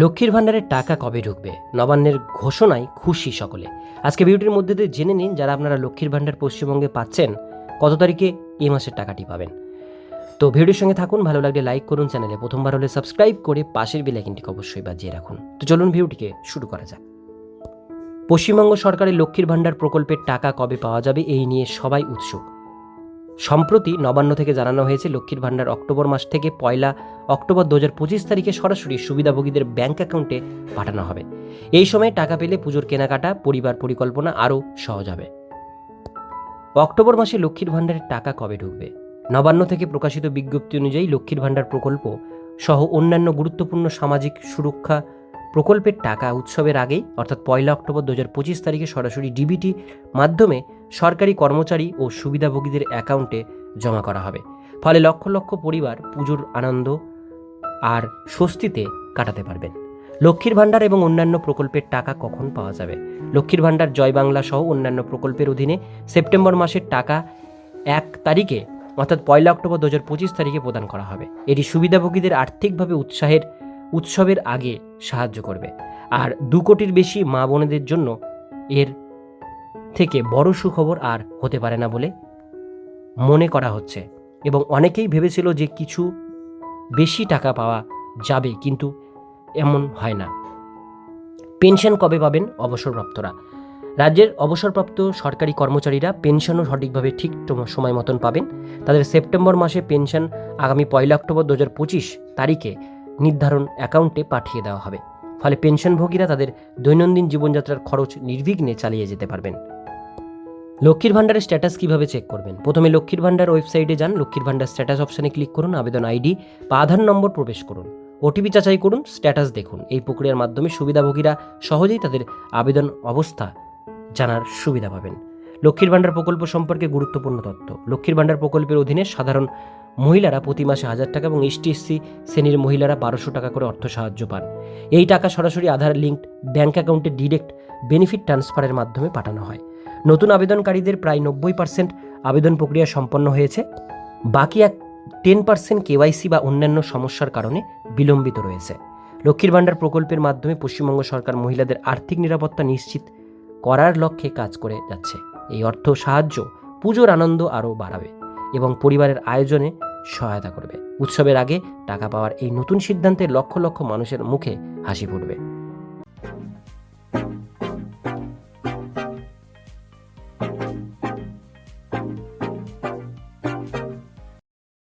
লক্ষ্মীর ভাণ্ডারের টাকা কবে ঢুকবে? নবান্নের ঘোষণায় খুশি সকলে। আজকে ভিডিওটির মধ্যে দিয়ে জেনে নিন যারা আপনারা লক্ষ্মীর ভাণ্ডার পশ্চিমবঙ্গে পাচ্ছেন, কত তারিখে এই মাসের টাকাটি পাবেন। তো ভিডিওর সঙ্গে থাকুন, ভালো লাগলে লাইক করুন চ্যানেলে। প্রথমবার হলে সাবস্ক্রাইব করে পাশের বেলাইকিনটিকে অবশ্যই বাজিয়ে রাখুন। তো চলুন ভিডিওটিকে শুরু করা যাক। পশ্চিমবঙ্গ সরকারের লক্ষ্মীর ভাণ্ডার প্রকল্পের টাকা কবে পাওয়া যাবে এই নিয়ে সবাই উৎসুক। সম্প্রতি নবান্ন থেকে জানানো হয়েছে, লক্ষ্মীর ভাণ্ডার অক্টোবর মাস থেকে পয়লা অক্টোবর দু হাজার পঁচিশ তারিখে সরাসরি সুবিধাভোগীদের ব্যাংক অ্যাকাউন্টে পাঠানো হবে। এই সময় টাকা পেলে পুজোর কেনাকাটা, পরিবার পরিকল্পনা আরও সহজ হবে। অক্টোবর মাসে লক্ষ্মীর ভাণ্ডারের টাকা কবে ঢুকবে? নবান্ন থেকে প্রকাশিত বিজ্ঞপ্তি অনুযায়ী লক্ষ্মীর ভাণ্ডার প্রকল্প সহ অন্যান্য গুরুত্বপূর্ণ সামাজিক সুরক্ষা প্রকল্পের টাকা উৎসবের আগেই, অর্থাৎ পয়লা অক্টোবর দু হাজার পঁচিশ তারিখে সরাসরি ডিবিটি মাধ্যমে সরকারি কর্মচারী ও সুবিধাভোগীদের অ্যাকাউন্টে জমা করা হবে। ফলে লক্ষ লক্ষ পরিবার পুজোর আনন্দ আর স্বস্তিতে কাটাতে পারবেন। লক্ষ্মীর ভাণ্ডার এবং অন্যান্য প্রকল্পের টাকা কখন পাওয়া যাবে? লক্ষ্মীর ভাণ্ডার, জয় বাংলা সহ অন্যান্য প্রকল্পের অধীনে সেপ্টেম্বর মাসের টাকা এক তারিখে, অর্থাৎ পয়লা অক্টোবর দু হাজার পঁচিশ তারিখে প্রদান করা হবে। এটি সুবিধাভোগীদের আর্থিকভাবে উৎসাহের, উৎসবের আগে সাহায্য করবে। আর দু কোটির বেশি মা বোনেদের জন্য এর থেকে বড় সুখবর আর হতে পারে না বলে মনে করা হচ্ছে। এবং অনেকেই ভেবেছিল যে কিছু বেশি টাকা পাওয়া যাবে, কিন্তু এমন হয় না। পেনশন কবে পাবেন? অবসরপ্রাপ্তরা। রাজ্যের অবসরপ্রাপ্ত সরকারি কর্মচারীরা পেনশনও সঠিকভাবে ঠিক সময় মতন পাবেন। তাদের সেপ্টেম্বর মাসে পেনশন আগামী পয়লা অক্টোবর দু হাজার পঁচিশ তারিখে নির্ধারণ অ্যাকাউন্টে পাঠিয়ে দেওয়া হবে। ফলে পেনশনভোগীরা তাদের দৈনন্দিন জীবনযাত্রার খরচ নির্বিঘ্নে চালিয়ে যেতে পারবেন। লক্ষ্মীর ভাণ্ডারের স্ট্যাটাস কীভাবে চেক করবেন? প্রথমে লক্ষ্মীর ভাণ্ডার ওয়েবসাইটে যান। লক্ষ্মীর ভাণ্ডার স্ট্যাটাস অপশানে ক্লিক করুন, আবেদন আইডি বা আধার নম্বর প্রবেশ করুন। ওটিপি যাচাই করুন স্ট্যাটাস দেখুন। এই প্রক্রিয়ার মাধ্যমে সুবিধাভোগীরা সহজেই তাদের আবেদন অবস্থা জানার সুবিধা পাবেন। লক্ষ্মীর ভাণ্ডার প্রকল্প সম্পর্কে গুরুত্বপূর্ণ তথ্য। লক্ষ্মীর ভাণ্ডার প্রকল্পের অধীনে সাধারণ মহিলারা প্রতি মাসে হাজার টাকা এবং এসটি এসসি শ্রেণির মহিলারা বারোশো টাকা করে অর্থ সাহায্য পান। এই টাকা সরাসরি আধার লিঙ্কড ব্যাঙ্ক অ্যাকাউন্টে ডিরেক্ট বেনিফিট ট্রান্সফারের মাধ্যমে পাঠানো হয়। নতুন আবেদনকারীদের প্রায় নব্বই পার্সেন্ট আবেদন প্রক্রিয়া সম্পন্ন হয়েছে। বাকি এক টেন পার্সেন্ট কেওয়াইসি বা অন্যান্য সমস্যার কারণে বিলম্বিত রয়েছে। লক্ষ্মীর ভাণ্ডার প্রকল্পের মাধ্যমে পশ্চিমবঙ্গ সরকার মহিলাদের আর্থিক নিরাপত্তা নিশ্চিত করার লক্ষ্যে কাজ করে যাচ্ছে। এই অর্থ সাহায্য পুজোর আনন্দ আরও বাড়াবে এবং পরিবারের আয়োজনে সহায়তা করবে। উৎসবের আগে টাকা পাওয়ার এই নতুন সিদ্ধান্তে লক্ষ লক্ষ মানুষের মুখে হাসি ফুটবে।